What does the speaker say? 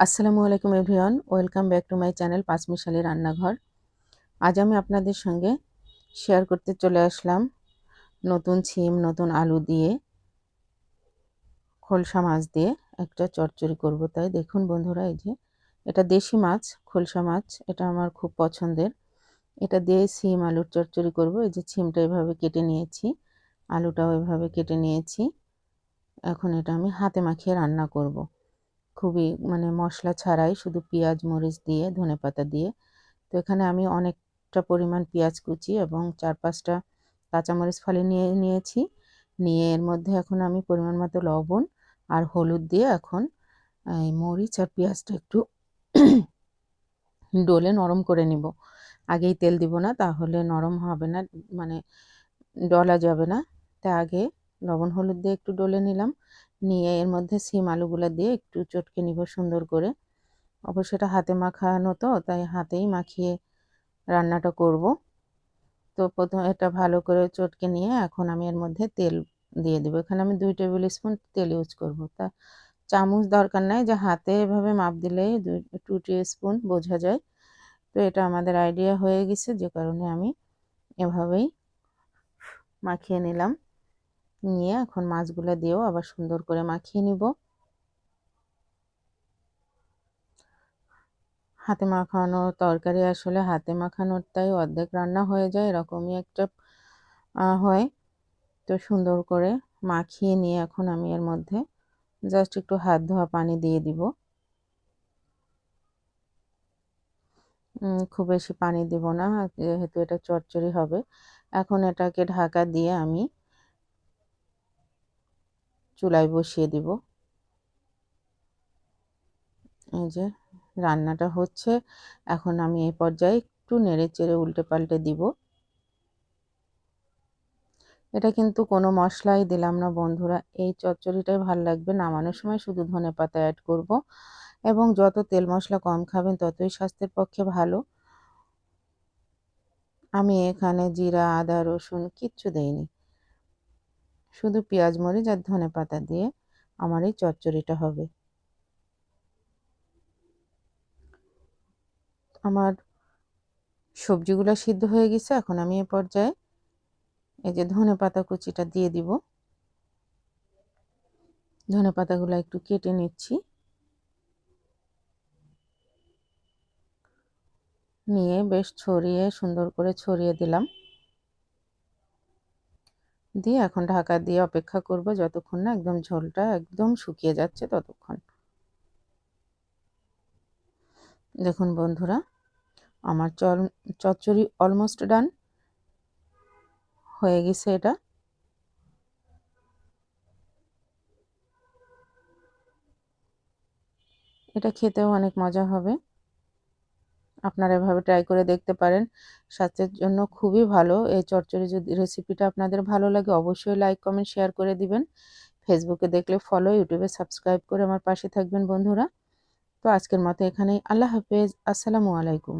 আসসালামু আলাইকুম everyone, welcome back to my channel পাঁচমিশালি রান্নাঘর। আজ আমি আপনাদের সঙ্গে শেয়ার করতে চলে আসলাম নতুন ছিম, নতুন আলু দিয়ে খোলসা মাছ দিয়ে একটা চচ্চড়ি করব। তাই দেখুন বন্ধুরা, এই যে এটা দেশি মাছ, খোলসা মাছ, এটা আমার খুব পছন্দের। এটা দিয়ে সিম আলুর চচ্চড়ি করব। এই যে ছিমটা এভাবে কেটে নিয়েছি, আলুটাও এভাবে কেটে নিয়েছি। এখন এটা আমি হাতে মাখিয়ে রান্না করব। খুবই মানে মশলা ছাড়াই শুধু পেঁয়াজ, মরিচ দিয়ে, ধনে পাতা দিয়ে। তো এখানে আমি অনেকটা পরিমাণ পেঁয়াজ কুচি এবং চার পাঁচটা কাঁচামরিচ ফালি নিয়ে নিয়েছি। নিয়ে এর মধ্যে এখন আমি পরিমাণ মতো লবণ আর হলুদ দিয়ে এখন, এই মরিচ আর পেঁয়াজটা একটু ডোলে নরম করে নিব। আগেই তেল দিব না, তাহলে নরম হবে না মানে ডলা যাবে না। তা আগে লবণ হলুদ দিয়ে একটু ডলে নিলাম। নিয়ে এর মধ্যে সিম আলুগুলো দিয়ে একটু চটকে নিব সুন্দর করে। অবশ্য এটা হাতে মাখানো তো, তাই হাতেই মাখিয়ে রান্নাটা করব। তো প্রথম এটা ভালো করে চটকে নিয়ে এখন আমি এর মধ্যে তেল দিয়ে দেবো। এখানে আমি দুই টেবিল স্পুন তেল ইউজ করব। তা চামচ দরকার নাই, যে হাতে এভাবে মাপ দিলেই দুই, টু স্পুন বোঝা যায়। তো এটা আমাদের আইডিয়া হয়ে গেছে, যে কারণে আমি এভাবেই মাখিয়ে নিলাম। নিয়ে এখন মাছগুলো দিয়েও আবার সুন্দর করে মাখিয়ে নিব। হাতে মাখানো তরকারি আসলে হাতে মাখানোরটাই অর্ধেক রান্না হয়ে যায়, এরকমই একটা হয়। তো সুন্দর করে মাখিয়ে নিয়ে এখন আমি এর মধ্যে জাস্ট একটু হাত ধোয়া পানি দিয়ে দিব। খুব বেশি পানি দিব না, যেহেতু এটা চচ্চড়ি হবে। এখন এটাকে ঢাকা দিয়ে আমি চুলায় বসিয়ে দিব। এই যে রান্নাটা হচ্ছে। এখন আমি এই পর্যায়ে একটু নেড়ে চেড়ে উল্টে পাল্টে দিব। এটা কিন্তু কোনো মশলাই দিলাম না বন্ধুরা। এই চচ্চড়িটাই ভালো লাগবে নামানোর সময় শুধু ধনে পাতা অ্যাড করব এবং যত তেল মশলা কম খাবেন ততই স্বাস্থ্যের পক্ষে ভালো। আমি এখানে জিরা, আদা, রসুন কিচ্ছু দেইনি। শুধু পেঁয়াজ, মরিচ আর ধনে পাতা দিয়ে আমার এই চচ্চড়িটা হবে। আমার সবজিগুলো সিদ্ধ হয়ে গেছে, এখন আমি এ পর্যায়ে এই যে ধনে পাতা কুচিটা দিয়ে দিব। ধনে পাতাগুলো একটু কেটে নিচ্ছি। নিয়ে বেশ ছড়িয়ে সুন্দর করে ছড়িয়ে দিলাম। দিয়ে এখন ঢাকা দিয়ে অপেক্ষা করব যতক্ষণ না একদম ঝোলটা একদম শুকিয়ে যাচ্ছে ততক্ষণ। দেখুন বন্ধুরা, আমার চল, চচ্চড়ি অলমোস্ট ডান হয়ে গেছে এটা। এটা খেতেও অনেক মজা হবে। আপনারা এভাবে ট্রাই করে দেখতে পারেন। স্বাস্থ্যের জন্য খুবই ভালো। এই চরচরে যদি রেসিপিটা আপনাদের ভালো লাগে, অবশ্যই লাইক কমেন্ট শেয়ার করে দিবেন। ফেসবুকে দেখলে ফলো ইউটিউবে সাবস্ক্রাইব করে আমার পাশে থাকবেন বন্ধুরা। তো আজকের মতো এখানেই। আল্লাহ হাফেজ। আসসালামু আলাইকুম।